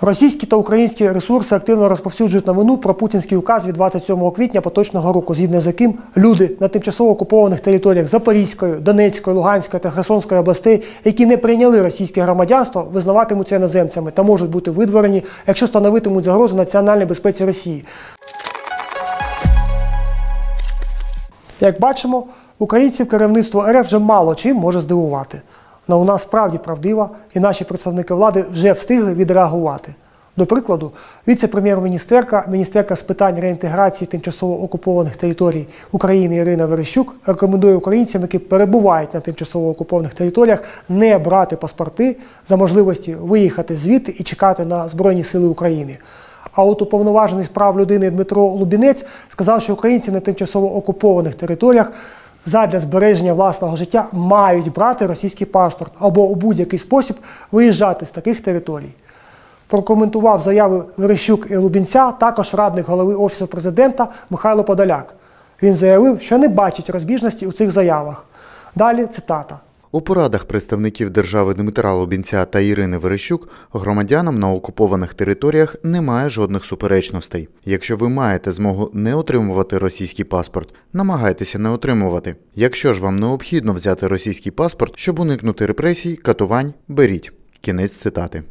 Російські та українські ресурси активно розповсюджують новину про путінський указ від 27 квітня поточного року, згідно з яким люди на тимчасово окупованих територіях Запорізької, Донецької, Луганської та Херсонської областей, які не прийняли російське громадянство, визнаватимуться іноземцями та можуть бути видворені, якщо становитимуть загрозу національній безпеці Росії. Як бачимо, українців керівництво РФ вже мало чим може здивувати. Но вона справді правдива, і наші представники влади вже встигли відреагувати. До прикладу, віце-прем'єр-міністерка, міністерка з питань реінтеграції тимчасово окупованих територій України Ірина Верещук рекомендує українцям, які перебувають на тимчасово окупованих територіях, не брати паспорти за можливості виїхати звідти і чекати на Збройні Сили України. А от уповноважений з прав людини Дмитро Лубінець сказав, що українці на тимчасово окупованих територіях задля збереження власного життя мають брати російський паспорт або у будь-який спосіб виїжджати з таких територій. Прокоментував заяви Верещук і Лубінця також радник голови Офісу президента Михайло Подоляк. Він заявив, що не бачить розбіжності у цих заявах. Далі цитата. У порадах представників держави Дмитра Лубінця та Ірини Верещук громадянам на окупованих територіях немає жодних суперечностей. Якщо ви маєте змогу не отримувати російський паспорт, намагайтеся не отримувати. Якщо ж вам необхідно взяти російський паспорт, щоб уникнути репресій, катувань, беріть. Кінець цитати.